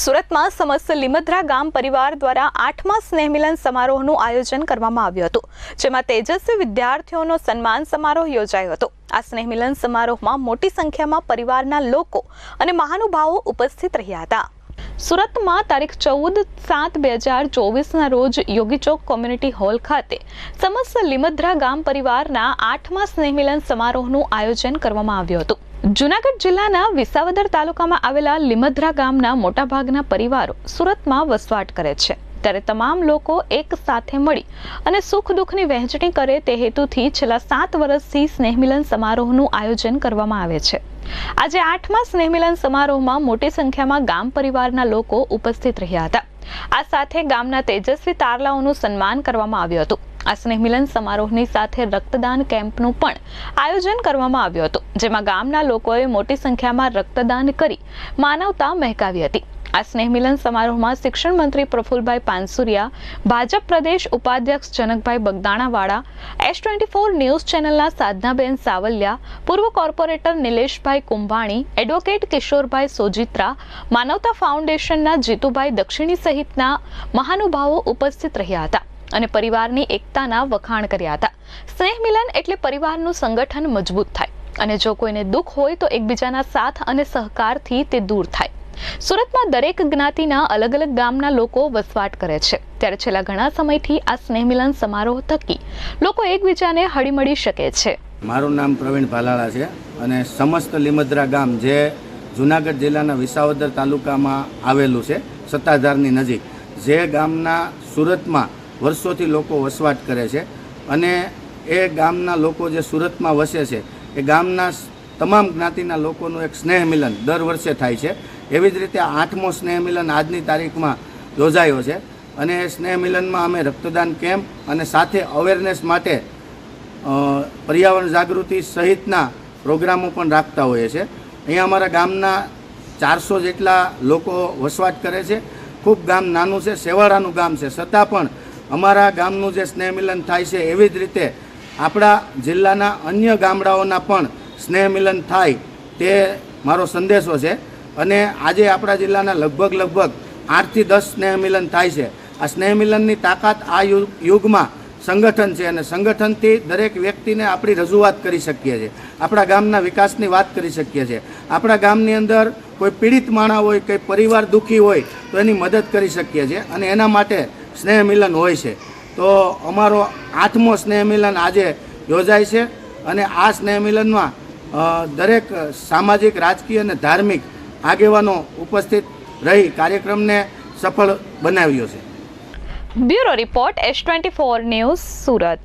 સુરતમાં સમસ્ત લીમદ્રા ગામ પરિવાર દ્વારા આઠમા સ્નેહમિલન સમારોહનું આયોજન કરવામાં આવ્યું હતું, જેમાં તેજસ્વી વિદ્યાર્થીઓનો સન્માન સમારોહ યોજાયો હતો. આ સ્નેહમિલન સમારોહમાં મોટી સંખ્યામાં પરિવારના લોકો અને મહાનુભાવો ઉપસ્થિત રહ્યા હતા. સુરતમાં તારીખ ચૌદ સાત બે હજાર ચોવીસના રોજ યોગી ચોક કોમ્યુનિટી હોલ ખાતે સમસ્ત લીમદ્રા ગામ પરિવારના આઠમા સ્નેહમિલન સમારોહનું આયોજન કરવામાં આવ્યું હતું. જુનાગઢ જિલ્લાના વિસાવદર તાલુકામાં આવેલા લીમદ્રા ગામના મોટાભાગના પરિવારો સુરતમાં વસવાટ કરે છે. ત્યારે તમામ લોકો એક સાથે મળી અને સુખ દુઃખની વહેંચણી કરે તે હેતુથી છેલ્લા સાત વર્ષથી સ્નેહમિલન સમારોહનું આયોજન કરવામાં આવે છે. આજે આઠમા સ્નેહમિલન સમારોહમાં મોટી સંખ્યામાં ગામ પરિવારના લોકો ઉપસ્થિત રહ્યા હતા. આ સાથે ગામના તેજસ્વી તારલાઓનું સન્માન કરવામાં આવ્યું હતું. આ સ્નેહમિલન સમારોહની સાથે રક્તદાન કેમ્પનું પણ આયોજન કરવામાં આવ્યું હતું, જેમાં ગામના લોકોએ મોટી સંખ્યામાં રક્તદાન કરી માનવતા મહેકાવી હતી. આ સ્નેહમિલન સમારોહમાં શિક્ષણ મંત્રી પ્રફુલભાઈ પાનસુરિયા, ભાજપ પ્રદેશ ઉપાધ્યક્ષ Janakbhai Bagdanawala S twenty four news ચેનલના સાધનાબેન સાવલિયા, પૂર્વ કોર્પોરેટર નિલેશભાઈ કુંભાણી, એડવોકેટ કિશોરભાઈ સોજિત્રા, માનવતા ફાઉન્ડેશનના જીતુભાઈ દક્ષિણી સહિતના મહાનુભાવો ઉપસ્થિત રહ્યા હતા. અને પરિવારની એકતાના વખાણ કર્યા હતા. સ્નેહ મિલન એટલે પરિવારનું સંગઠન મજબૂત થાય અને જો કોઈને દુઃખ હોય તો એકબીજાના સાથ અને સહકારથી તે દૂર થાય. સુરતમાં દરેક જ્ઞાતિના અલગ અલગ ગામના લોકો વસવાટ કરે છે. ત્યારે છેલ્લા ઘણા સમયથી આ સ્નેહ મિલન સમારોહ થકી લોકો એકબીજાને હળીમળી શકે છે. મારું નામ પ્રવીણ ભાલાળા છે અને સમસ્ત લીમદ્રા ગામ જે જુનાગઢ જિલ્લાના વિસાવદર તાલુકામાં આવેલું છે, સત્તાધારની નજીક. જે ગામના સુરતમાં વર્ષોથી લોકો વસવાટ કરે છે અને એ ગામના લોકો જે સુરતમાં વસે છે, એ ગામના તમામ જ્ઞાતિના લોકોનું એક સ્નેહ મિલન દર વર્ષે થાય છે. એવી જ રીતે આઠમો સ્નેહ મિલન આજની તારીખમાં યોજાયો છે અને એ સ્નેહ મિલનમાં અમે રક્તદાન કેમ્પ અને સાથે અવેરનેસ માટે પર્યાવરણ જાગૃતિ સહિતના પ્રોગ્રામો પણ રાખતા હોઈએ છીએ. અહીંયા અમારા ગામના ચારસો જેટલા લોકો વસવાટ કરે છે. ખૂબ ગામ નાનું છે સેવાળાનું ગામ છે. છતાં પણ અમારા ગામનું જે સ્નેહ મિલન થાય છે, એવી જ રીતે આપણા જિલ્લાના અન્ય ગામડાઓના પણ સ્નેહ મિલન થાય તે મારો સંદેશો છે. અને આજે આપણા જિલ્લાના લગભગ લગભગ આઠથી દસ સ્નેહ મિલન થાય છે. આ સ્નેહ મિલનની તાકાત આ યુગ, યુગમાં સંગઠન છે અને સંગઠનથી દરેક વ્યક્તિને આપણી રજૂઆત કરી શકીએ છીએ. આપણા ગામના વિકાસની વાત કરી શકીએ છીએ. આપણા ગામની અંદર કોઈ પીડિત માણા હોય કે પરિવાર દુઃખી હોય, તો એની મદદ કરી શકીએ છીએ. અને એના માટે સ્નેહ મિલન હોય છે. તો અમારો આઠમો સ્નેહ મિલન આજે યોજાય છે અને આ સ્નેહ મિલનમાં દરેક સામાજિક, રાજકીય અને ધાર્મિક આગેવાનો ઉપસ્થિત રહી કાર્યક્રમને સફળ બનાવ્યો છે. Bureau report S twenty four news Surat.